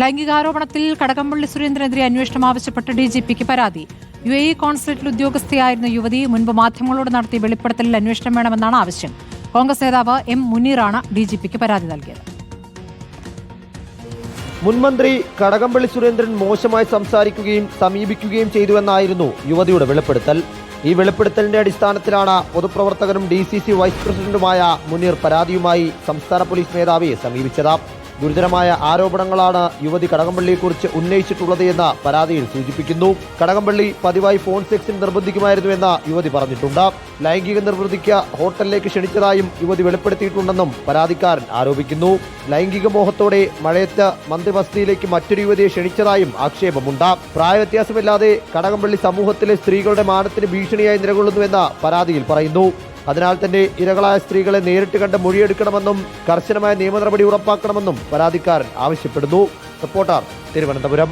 ലൈംഗികാരോപണത്തിൽ കടകംപള്ളി സുരേന്ദ്രനെതിരെ അന്വേഷണം ആവശ്യപ്പെട്ട് D G പിക്ക് പരാതി. യു എ ഇ കോൺസുലേറ്റിൽ ഉദ്യോഗസ്ഥയായിരുന്ന യുവതി മുൻപ് മാധ്യമങ്ങളോട് നടത്തിയ വെളിപ്പെടുത്തലിൽ അന്വേഷണം വേണമെന്നാണ് ആവശ്യം. കോൺഗ്രസ് നേതാവ് എം മുനീറാണ് ഡി ജി പിക്ക് പരാതി നൽകിയത്. മുൻമന്ത്രി കടകംപള്ളി സുരേന്ദ്രൻ മോശമായി സംസാരിക്കുകയും സമീപിക്കുകയും ചെയ്തുവെന്നായിരുന്നു യുവതിയുടെ വെളിപ്പെടുത്തൽ. ഈ വെളിപ്പെടുത്തലിന്റെ അടിസ്ഥാനത്തിലാണ് പൊതുപ്രവർത്തകനും ഡി സി സി വൈസ് പ്രസിഡന്റുമായ മുനീർ പരാതിയുമായി സംസ്ഥാന പോലീസ് മേധാവിയെ സമീപിച്ചത്. ഗുരുതരമായ ആരോപണങ്ങളാണ് യുവതി കടകംപള്ളിയെക്കുറിച്ച് ഉന്നയിച്ചിട്ടുള്ളത് എന്ന് പരാതിയിൽ സൂചിപ്പിക്കുന്നു. കടകംപള്ളി പതിവായി ഫോൺ സെക്സിന് നിർബന്ധിക്കുമായിരുന്നുവെന്ന് യുവതി പറഞ്ഞിട്ടുണ്ട്. ലൈംഗിക നിർവൃതിക്ക് ഹോട്ടലിലേക്ക് ക്ഷണിച്ചതായും യുവതി വെളിപ്പെടുത്തിയിട്ടുണ്ടെന്നും പരാതിക്കാരൻ ആരോപിക്കുന്നു. ലൈംഗിക മോഹത്തോടെ മഴയത്ത് മന്ത്രിവസതിയിലേക്ക് മറ്റൊരു യുവതിയെ ക്ഷണിച്ചതായും ആക്ഷേപമുണ്ട്. പ്രായവ്യത്യാസമില്ലാതെ കടകംപള്ളി സമൂഹത്തിലെ സ്ത്രീകളുടെ മാനത്തിന് ഭീഷണിയായി നിലകൊള്ളുന്നുവെന്ന് പരാതിയിൽ പറയുന്നു. അതിനാൽ തന്നെ ഇരകളായ സ്ത്രീകളെ നേരിട്ട് കണ്ട് മൊഴിയെടുക്കണമെന്നും കർശനമായ നിയമ നടപടി ഉറപ്പാക്കണമെന്നും പരാതിക്കാരൻ ആവശ്യപ്പെടുന്നു. റിപ്പോർട്ടർ തിരുവനന്തപുരം.